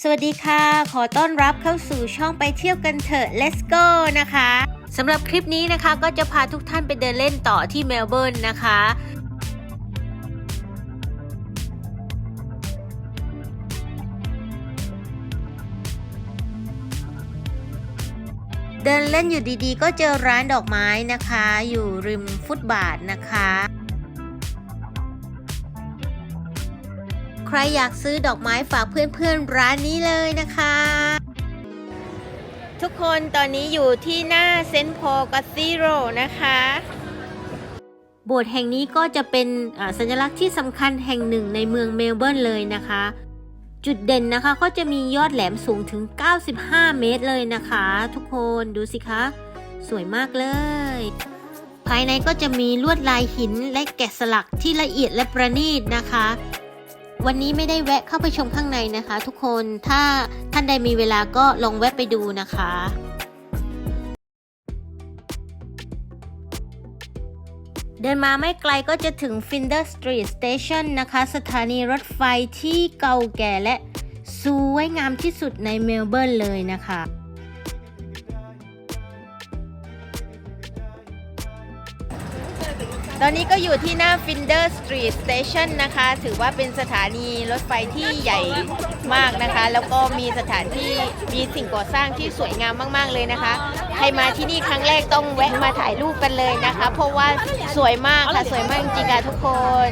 สวัสดีค่ะ ขอต้อนรับเข้าสู่ช่องไปเที่ยวกันเถอะ let's go นะคะสำหรับคลิปนี้นะคะก็จะพาทุกท่านไปเดินเล่นต่อที่เมลเบิร์นนะคะเดินเล่นอยู่ดีๆ ก็เจอร้านดอกไม้นะคะ อยู่ริมฟุตบาทนะคะ รอยากซื้อดอกไม้ฝากเพื่อนๆร้านนี้เลยนะคะ ทุกคนตอนนี้อยู่ที่หน้าเซนต์พอลกัสซิโรนะคะโบสถ์แห่งนี้ก็จะเป็นอ่าสัญลักษณ์ที่สำคัญแห่งหนึ่งในเมืองเมลเบิร์นเลยนะคะ จุดเด่นนะคะก็จะมียอดแหลมสูงถึง 95 เมตรเลยนะคะ ทุกคนดูสิคะ สวยมากเลย ภายในก็จะมีลวดลายหินและแกะสลักที่ละเอียดและประณีตนะคะ วันนี้ไม่ได้แวะเข้าไปชมข้างในนะคะ ทุกคนถ้าท่านใดมีเวลาก็ลองแวะไปดูนะคะเดินมาไม่ไกลก็จะถึง Finder Street Station นะคะ สถานีรถไฟที่เก่าแก่และสวยงามที่สุดในเมลเบิร์นเลยนะคะ ตอนนี้ก็อยู่ที่หน้า Finder Street Station นะคะ ถือว่าเป็นสถานีรถไฟที่ใหญ่มากนะคะ แล้วก็มีสถานที่มีสิ่งก่อสร้างที่สวยงามมาก ๆ เลยนะคะ ใครมาที่นี่ครั้งแรกต้องแวะมาถ่ายรูปกันเลยนะคะ เพราะว่าสวยมากค่ะ สวยมากจริงๆค่ะทุกคน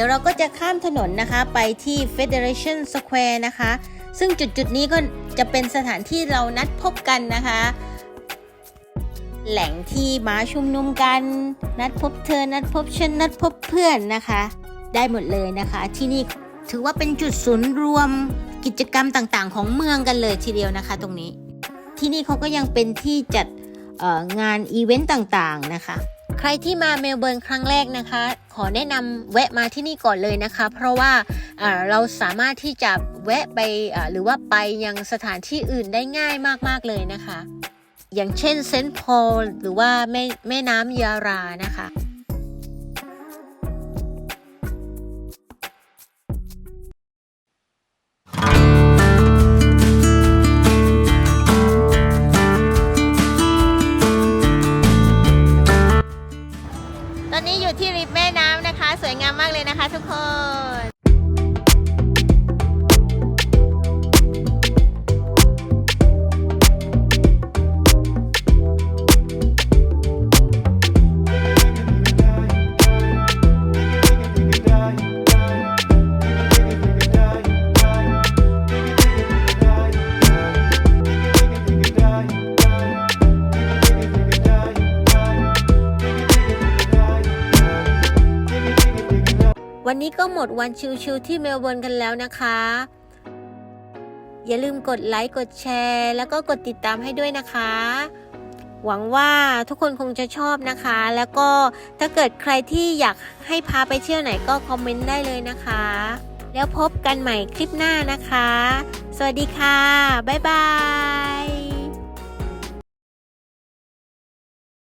ดี๋ยวเราก็จะข้ามถนนนะคะไปที่ Federation Square นะคะ ซึ่งจุดจุดๆนี้ก็จะเป็นสถานที่เรานัดพบกันนะคะ แหล่งที่มาชุมนุมกัน นัดพบเธอ นัดพบฉัน นัดพบเพื่อนนะคะ ได้หมดเลยนะคะ ที่นี่ถือว่าเป็นจุดศูนย์รวมกิจกรรมต่างๆ ของเมืองกันเลยทีเดียวนะคะ ตรงนี้ ที่นี่เขาก็ยังเป็นที่จัดงานอีเวนต์ต่างๆนะคะ ใครที่มาเมลเบิร์นครั้งแรกนะคะ ขอแนะนำแวะมาที่นี่ก่อนเลยนะคะ เพราะว่าเราสามารถที่จะแวะไปหรือว่าไปยังสถานที่อื่นได้ง่ายมากๆเลยนะคะ อย่างเช่นเซนต์พอลหรือว่าแม่แม่น้ำยารานะคะ เลยนะคะทุกคน วันนี้ก็หมดวันชิวๆที่เมลเบิร์นกันแล้วนะคะ อย่าลืมกดไลค์กดแชร์ แล้วก็กดติดตามให้ด้วยนะคะ หวังว่าทุกคนคงจะชอบนะคะ แล้วก็ถ้าเกิดใครที่อยากให้พาไปเที่ยวไหนก็คอมเมนต์ได้เลยนะคะ แล้วพบกันใหม่คลิปหน้านะคะ สวัสดีค่ะ บ๊ายบาย